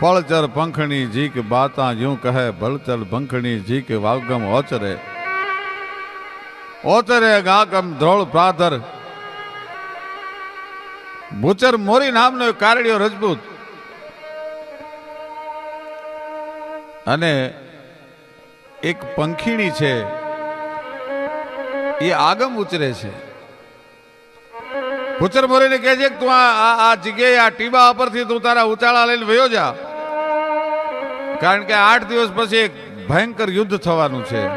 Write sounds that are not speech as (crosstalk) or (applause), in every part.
પળચર પંખણી જીક બાતા યું કહે, ભળચર પંખણી જીક કે વાગમ ઓચરે. ઓચરે ગાગમ દ્રોળ પ્રાધર. ભૂચર મોરી નામનો કારડિયો રજપૂત અને એક પંખીણી છે. એ આગમ ઉચરે છે. ભૂચર મોરીને કહે છે કે તું આ આ- જગ્યાએ આ ટીબા ઉપરથી તું તારા ઉચાળા લઈને વયો જા. કારણ કે આઠ દિવસ પછી એક ભયંકર યુદ્ધ થવાનું છે.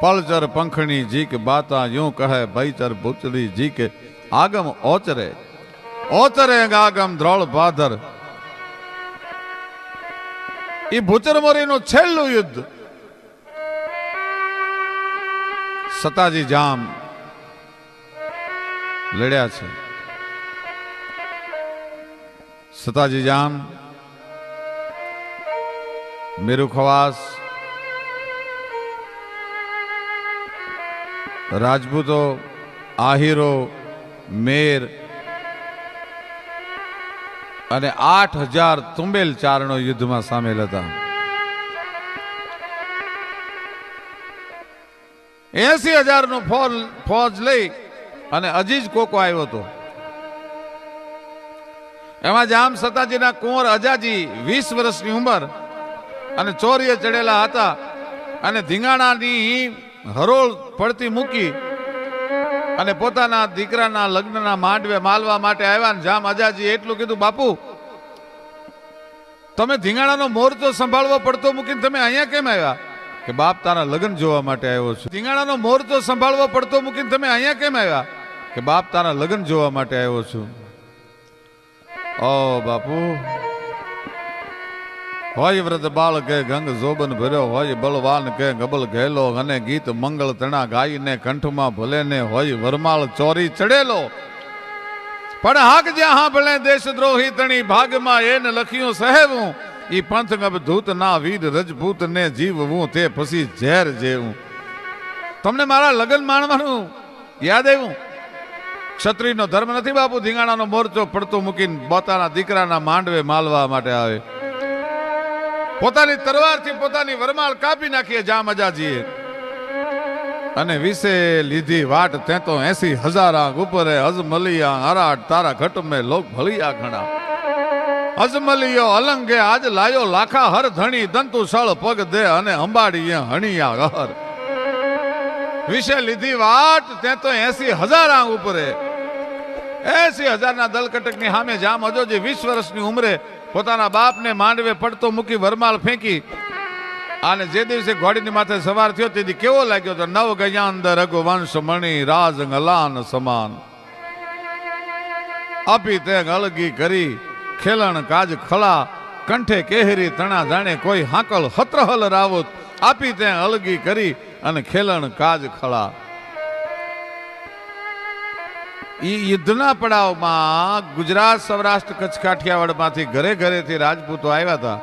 પલચર પંખણી જીક બાતા યું કહે ભયચર ભૂચડી જીક આગમ ઓચરે. ઓચરે આગમ દ્રોળ ભાદર એ ભૂચરમોરીનું છેલ્લું યુદ્ધ. સતાજી જામ. લડ્યા છે. સતાજી જામ મીરુ રાજપૂતો, આહિરો, મેર અને આઠ હજાર તુંબેલ ચારણો યુદ્ધમાં સામેલ હતા. એસી હજારનું ફોજ ફોજ લઈ અને અજીજ કોકો આવ્યો હતો. એમાં જામ સતાજીના કુંવર અજાજી વીસ વર્ષની ઉંમર અને ચોરીએ ચડેલા હતા અને ધીંગાણાની હરોળ પડતી મૂકી અને પોતાના દીકરાના લગ્નના માંડવે માલવા માટે આવ્યા ને જામ અજાજી એટલું કીધું, બાપુ, તમે ધીંગાણાનો મોરચો સંભાળવો પડતો મૂકીને તમે અહીંયા કેમ આવ્યા? કે બાપ તારા લગ્ન જોવા માટે આવ્યો છું. ધીંગાણાનો મોરચો સંભાળવો પડતો મૂકીને તમે અહીંયા કેમ આવ્યા? કે બાપ તારા લગ્ન જોવા માટે આવ્યો છું. ઓ બાપુ. હોય વ્રત બાળ કે ગંગ જોબન ભર્યો, હોય બળવાન કે ગબલ ઘેલો, અને ગીત મંગળ તણા ગાઈને કંઠમાં ભલે ને હોય વરમાળ ચોરી ચડેલો. પણ હાક જ્યાં ભલે દેશદ્રોહી તણી ભાગમાં એને લખ્યું સહેવું. ઈ પંથ ધૂત ના વીર રજપૂત ને જીવવું, તે પછી ઝેર જેવું. તમને મારા લગ્ન માણવાનું યાદ આવ્યું? ક્ષત્રિયનો ધર્મ નથી બાપુ, ધીંગાણાનો મોરચો પડતો મૂકીને પોતાના દીકરાના માંડવે માલવા માટે આવે. પોતાની તરવારથી પોતાની વરમાળ કાપી નાખીએ જામજાજીએ. અને વિશે લીધી વાટ તે તો એસી હજારા ઉપરે અજમલિયા હરાટ તારા ઘટ મેં લોક ભલિયા ઘણા. અજમલિયો અલંગે આજ લાયો લાખા હર ધણી, દંતુ સળ પગ દે અને અંબાડીએ હણિયા હર વિશે લીધી વાટ તે તો એસી હજારા ઉપરે એસી હજારના દલકટકની સામે જામ હજો જે વીસ વર્ષની ઉંમરે પોતાના બાપને માંડવે પડતો મૂકી વરમાળ ફેંકી. અને જે દિવસે ઘોડીની માથે સવાર થયો તેથી કેવો લાગ્યો તો નવ ગયા અંદર રઘુવંશ મણી રાજ ગલાન સમાન. આપી તે અલગી કરી, ખેલણ કાજ ખળા, કંઠે કેહરી તણા જાણે કોઈ હાકલ હત્રહલ રાવત. આપી તે અલગી કરી અને ખેલણ કાજ ખળા. ઈ યુદ્ધના પડાવમાં ગુજરાત સૌરાષ્ટ્ર કચ્છ કાઠિયાવાડમાંથી ઘરે ઘરેથી રાજપૂતો આવ્યા હતા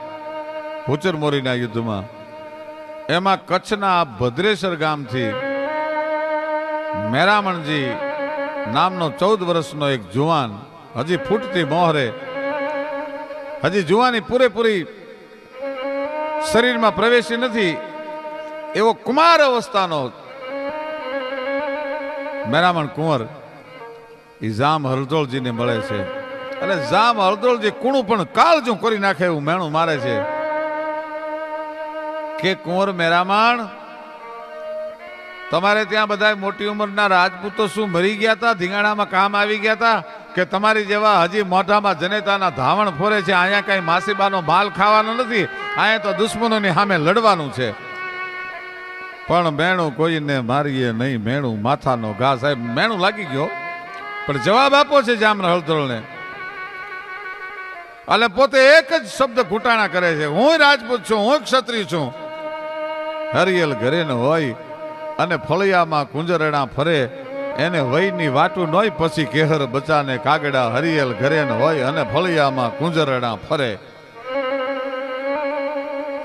ભૂચર મોરીના યુદ્ધમાં. એમાં કચ્છના ભદ્રેશ્વર ગામથી મેરામણજી નામનો ચૌદ વર્ષનો એક જુવાન હજી ફૂટતી મોહરે, હજી જુવાની પૂરેપૂરી શરીરમાં પ્રવેશી નથી એવો કુમાર અવસ્થાનો મેરામણ કુંવર એ જામ હરદોળજીને મળે છે. અને જામ હરદોળજી કુણું પણ કાળજું કરી નાખે એવું મેણું મારે છે. કે કુંવર મેરામાણ, તમારે ત્યાં બધા મોટી ઉંમરના રાજપૂતો શું મરી ગયા હતા ધીંગાણામાં કામ આવી ગયા હતા કે તમારી જેવા હજી મોઢામાં જનેતાના ધાવણ ફોરે છે, અહીંયા કઈ માસીબાનો માલ ખાવાનો નથી? અહીંયા તો દુશ્મનોની સામે લડવાનું છે. પણ મેણું કોઈને મારીએ નહીં, મેણું માથાનો ઘા સાહેબ, મેણું લાગી ગયો. પણ જવાબ આપો છે જામર હળદળને અને પોતે એક જ શબ્દ ઘૂંટાણા કરે છે. હું રાજપૂત છું, હું ક્ષત્રિય છું. હરિયલ ઘરે હોય અને ફળિયામાં કુંજરણા ફરે. એને વયની વાટું નોય પછી કેહર બચાને કાગડા હરિયલ ઘરે હોય અને ફળિયામાં કુંજરણા ફરે.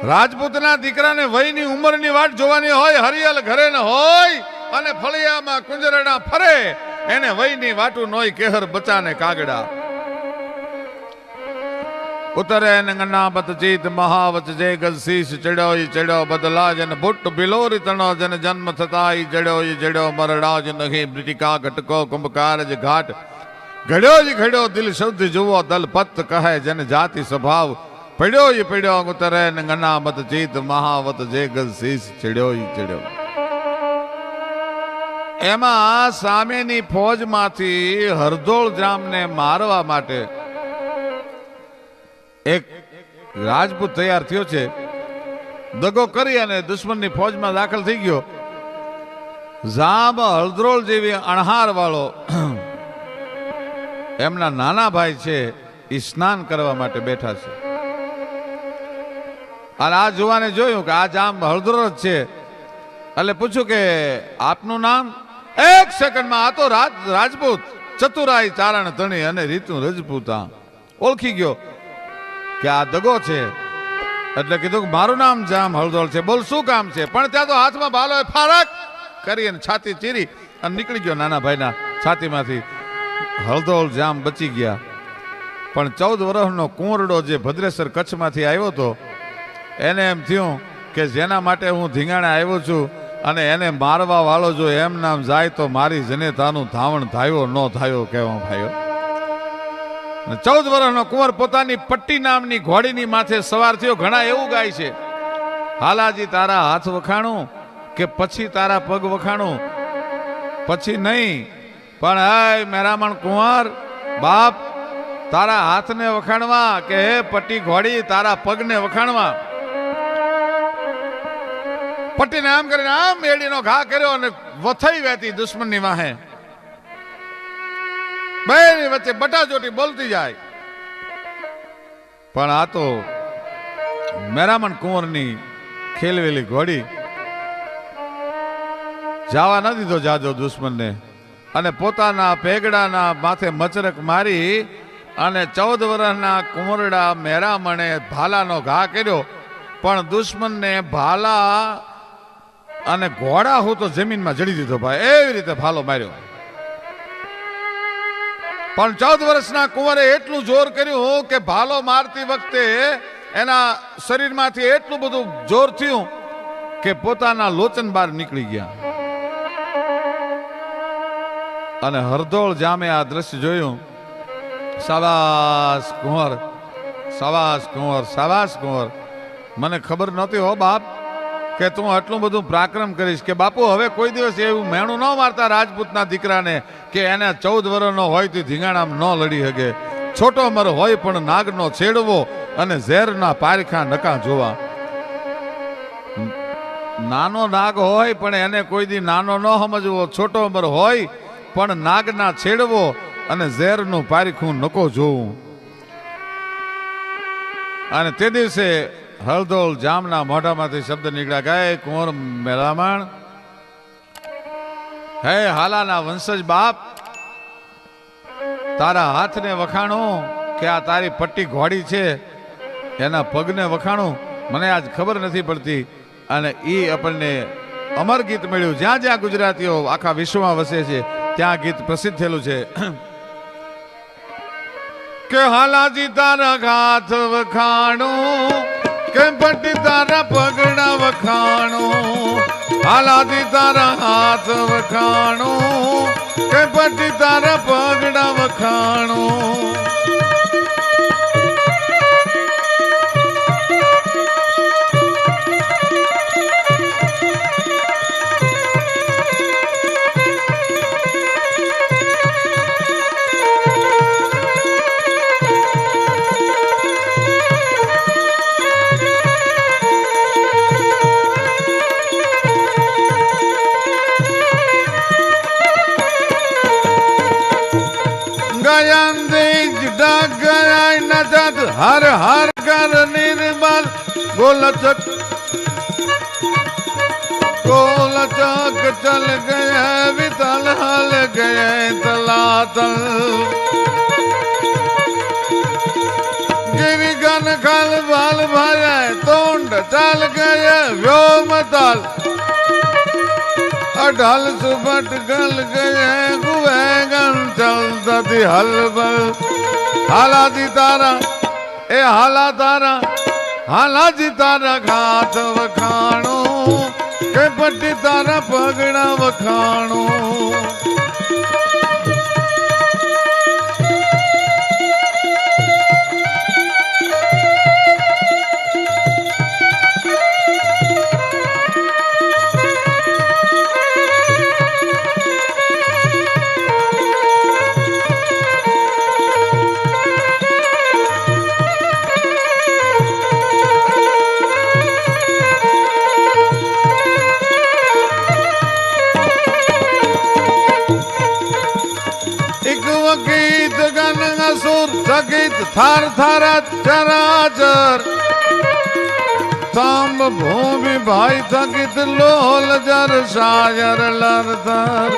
રાજપૂતના દીકરાને વયની ઉંમરની વાટ જોવાની હોય, હરિયલ ઘરે હોય અને ફળિયામાં કુંજરણા ફરે. એને વયની વાટું નોય કેહર બચાને કાગડા. ઉતરે ને ગન્નાપત ચિત મહાવત જે ગજ શીશ ચડ્યો ઈ ચડ્યો બદલા જન ભુટ્ટ બિલોરી તણો જન જન્મ થતા ઈ જડ્યો ઈ જડ્યો મરડા જ નહીં. બ્રિટિકા ઘટકો કુંભકાર જ ઘાટ. ઘડ્યો જ ઘડ્યો દિલ શુદ્ધ જુઓ દલ પત કહે જન જાતિ સ્વભાવ. પડ્યો ઈ પડ્યો ઉતરે ગન્નાપત ચિત મહાવત જે ગજ શીશ ચડ્યો ઈ ચડ્યો. એમાં સામેની ફોજમાંથી હરદોળ જામને મારવા માટે એક રાજપૂત તૈયાર થયો છે. દગો કરી અને દુશ્મનની ફોજમાં દાખલ થઈ ગયો. જામ હળદ્રોળ જેવી અણહાર વાળો (clears throat) એમના નાના ભાઈ છે એ સ્નાન કરવા માટે બેઠા છે. અને આ જોવાને જોયું કે આ જામ હળદ્રોળ જ છે. એટલે પૂછ્યું કે આપનું નામ? એક સેકન્ડમાં આ તો રાજ, રાજપૂત, ચતુરાઈ, ચારણ, ધણી અને રીતુ રજપૂતા. ઓળખી ગયો કે આ દગો છે. એટલે કીધું કે મારું નામ જામ હળદોળ છે. બોલ, શું કામ છે? પણ ત્યાં તો હાથમાં બાલો ફારક! કરી અને છાતી ચીરી અને નીકળી ગયો નાના ભાઈના છાતીમાંથી. હળદોળ જામ બચી ગયા. પણ ચૌદ વર્ષનો કુંવરડો જે ભદ્રેશ્વર કચ્છમાંથી આવ્યો હતો એને એમ થયું કે જેના માટે હું ધીંગાણે આવ્યો છું અને એને મારવા વાળો જો એમ નામ જાય તો મારી જનેતાનું ધાવણ થાયો ન થાયો કહેવા ભાઈઓ. ચૌદ વર્ષનો કુંવર પોતાની પટ્ટી નામની ઘોડીની માથે સવાર થયો. ઘણા એવું ગાય છે, હાલાજી, તારા હાથ વખાણું કે પછી તારા પગ વખાણું? પછી નહીં, પણ હાય મેરામણ કુંવર, બાપ, તારા હાથને વખાણવા કે હે પટ્ટી ઘોડી, તારા પગને વખાણવા? પટ્ટીને આમ કરીને આમ એડીનો ઘા કર્યો અને વથઈ વહેતી દુશ્મનની વાહે. બેની વચ્ચે બટાજોટી બોલતી જાય. પણ આ તો મેરામણ કુંવરની ખેલવેલી ઘોડી. જવા ન દીધો જાજો દુશ્મનને. અને પોતાના પેગડાના માથે મચરક મારી અને ચૌદ વર્ષના કુંવરડા મેરામણે ભાલાનો ઘા કર્યો. પણ દુશ્મનને ભાલા અને ઘોડા હું તો જમીનમાં જડી દીધો ભાઈ. એવી રીતે ભાલો માર્યો. પણ ચૌદ વર્ષના કુંવરે એટલું જોર કર્યું કે ભાલો મારતી વખતે એના શરીરમાંથી એટલું બધું જોર થયું કે પોતાના લોચન બહાર નીકળી ગયા. અને હરદોળ જામે આ દ્રશ્ય જોયું. સાવાસ કુંવર સાવાસ કુંવર સાવાસ કુંવર. મને ખબર નહોતી હો બાપ. કે તું આટલું બધું પ્રાક્રમ કરીશ કે બાપુ, હવે કોઈ દિવસ એવું મેણું ન મારતા રાજપૂતના દીકરાને કે એને ચૌદ વર્ષનો હોય તો ધીંગાણામ ન લડી શકે છોટો મર હોય પણ નાગનો છેડવો અને ઝેરના પારખા નકા જોવા. નાનો નાગ હોય પણ એને કોઈ દી નાનો ન સમજવો. છોટો મર હોય પણ નાગના છેડવો અને ઝેરનું પારખું નકો જોવું. અને તે દિવસે હળદોળ જામના મોઢામાંથી શબ્દ નીકળ્યા. ગાય કુંવર મેલામણ. હે હાલાના વંશજ બાપ, તારા હાથને વખાણો કે આ તારી પટ્ટી ઘોડી છે, એના પગને વખાણું, મને આજ ખબર નથી પડતી. અને એ આપણને અમર ગીત મળ્યું. જ્યાં જ્યાં ગુજરાતીઓ આખા વિશ્વમાં વસે છે, ત્યાં ગીત પ્રસિદ્ધ થયેલું છે. કે હાલાજી તારા હાથ વખાણું કે પટ્ટી તારા પગડા વખાણો હાલાથી તારા હાથ વખાણો કે પટ્ટી તારા પગડા વખાણું. ગયંદે ડગરાય નજત હર હર કર નિર્મલ. ગોલચક. ગોલચક ચલ ગયા, વિતલ હલ ગયે, તલાતલ. ગિરી ગન ખલ બાલ ભરે તોંડ ચાલ ગયે વ્યોમ તાલ અઢલ સુબટ ગલ ગયે ગુવે ગન ચલતી હલબલ. હાલાદી તારા, એ હાલા તારા, હાલાજી તારા ઘાત વખાણું. કે પટ્ટી તારા પગડા વખાણું. થાર થારા ચરાચર તાંબ ભૂમિ ભાઈ થકિત લોલ જર શાયર લરધર.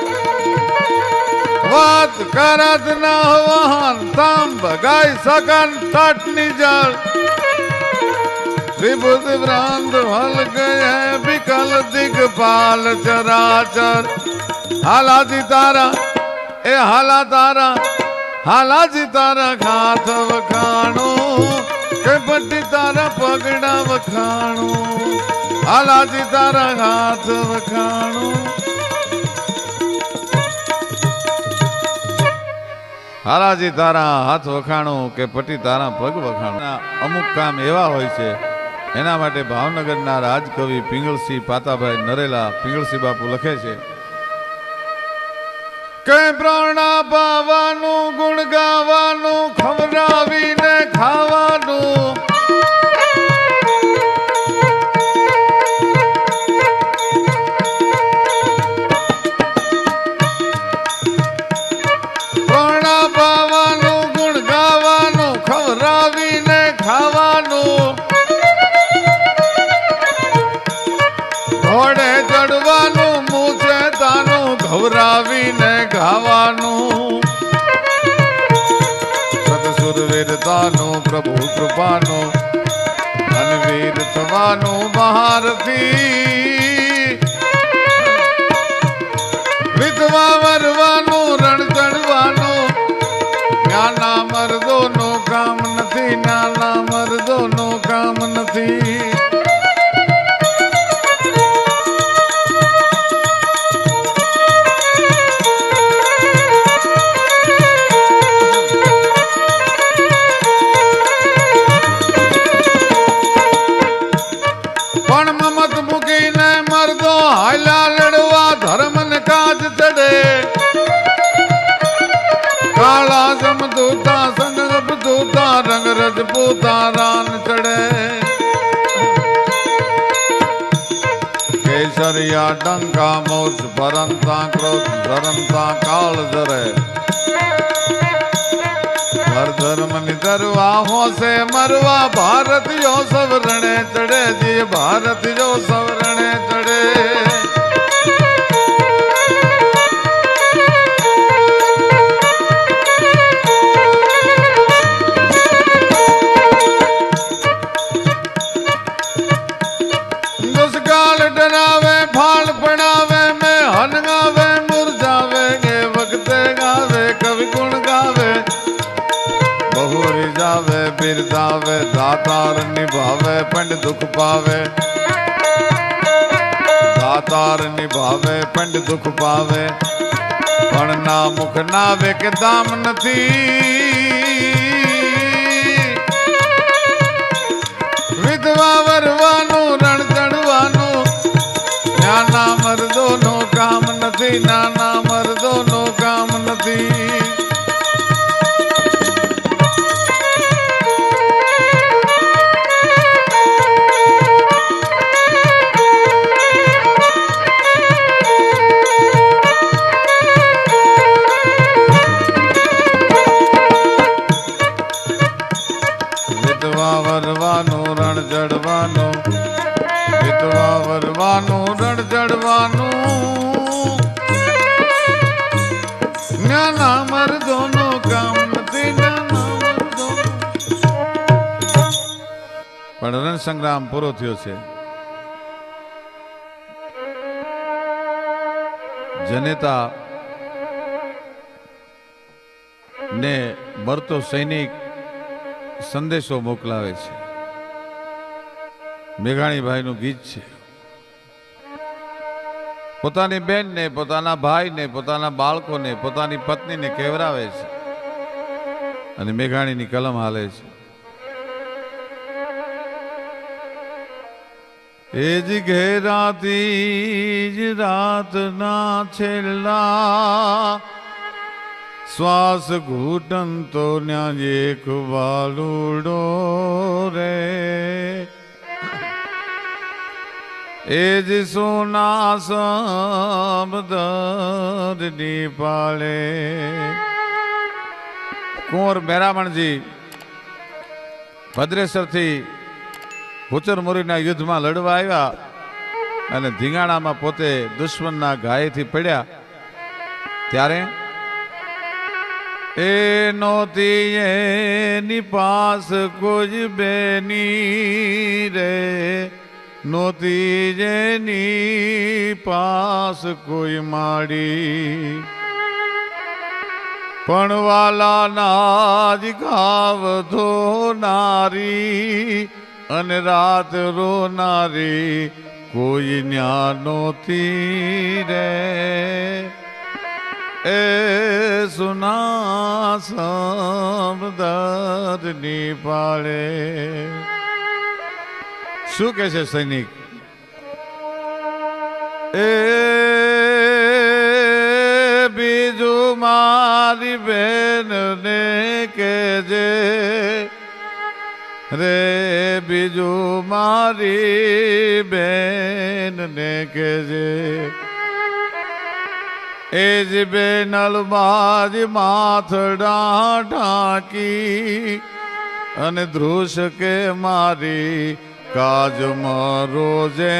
વાત કરત ન વહન તાંબ ગાય સગન તટની જળ. વિભુત ભ્રાંત હલ ગયે વિકલ દિગપાલ ચરાચર. હાલાજી તારા, એ હાલા તારા. હાલાજી તારા ઘાથ વખાણું કે પટ્ટી તારા પગડા વખાણું. હાલાજી તારા હાથ વખાણું. હાલાજી તારા હાથ વખાણું કે પટ્ટી તારા પગ વખાણું. અમુક કામ એવા હોય છે, એના માટે ભાવનગરના રાજકવિ પિંગળસિંહ પાતાભાઈ નરેલા પિંગળસિંહ બાપુ લખે છે. કે પ્રાણા સતસુરવીરતાનું પ્રભુ કૃપાનો ધનવીર થવાનો મહારથી વિધવા વરવાનો, રણ ચડવાનું, નાના મર્દોનું કામ નથી, નાના મર્દોનું કામ નથી. રજપૂતા રાન ચડે. કેસરિયા ડંકા મોજ ભરંતા ક્રોધ ધરંતા કાળ ધરે. ઘર ધર્મની દરવા હોશે મરવા ભારતીયો સવરણે ચડે, જી ભારતીયો સવરણે ચડે. દુઃખ પાવે, પણ ના મુખ ના વેક દામ નથી. વિધવા વરવાનું, રણ ચડવાનું, નાના મરદો નો કામ નથી, નાના વરવાનું રણ જડવાનું વિધવા વરવાનું, રણ જડવાનું. જ્ઞાના મર્દોનો કામ નથી પણ રણ સંગ્રામ પૂરો થયો છે. જનેતા ને મરતો સૈનિક સંદેશો મોકલાવે છે. મેઘાણીભાઈનું ગીત છે. પોતાની બહેનને પોતાના ભાઈને, પોતાના બાળકોને, પોતાની પત્નીને કેવરાવે છે. અને મેઘાણીની કલમ હાલે છે. એ જ ઘેરાતી જ રાતના છેલ્લા શ્વાસ ઘૂંટન તો ન્યા એક વાલુડો રે. એ જ સોના સમદરની પાળે કુંવર મેરામણજી, ભદ્રેશ્વરથી ભૂચરમુરીના યુદ્ધમાં લડવા આવ્યા અને ધીંગાણામાં પોતે દુશ્મનના ઘાયથી પડ્યા. ત્યારે એ નોતી એની પાસ કોઈ બેની રે. નોતી જેની પાસ કોઈ માડી. પણ વાલા નાજ ગાવ ધો નારી અને રાત રોનારી કોઈ ન્યા નોતી રે. એ સુના સમદરની પાળે શું કે છે સૈનિક? એ બીજું મારી બેન ને કેજે રે બીજું મારી બેન ને કેજે એ જ બેનલમાં જ માથડા ઢાંકી અને ધ્રુષ કે મારી કાજ રોજે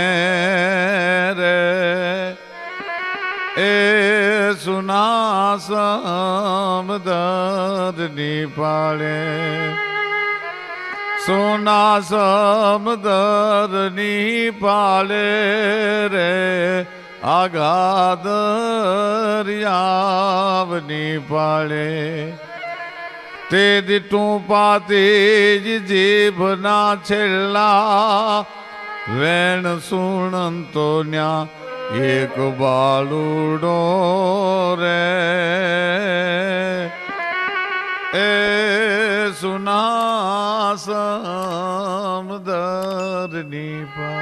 રે એ સુના સમદરની પાળે સોના સમદરની પાળે રે. આગાદરિયાવની પાળે તે દીટું પાતી જ જીભના છેલ્લા વેણ સુણંતો ન્યા એક બાલુડો રે. એ સુના સમદરની પાળે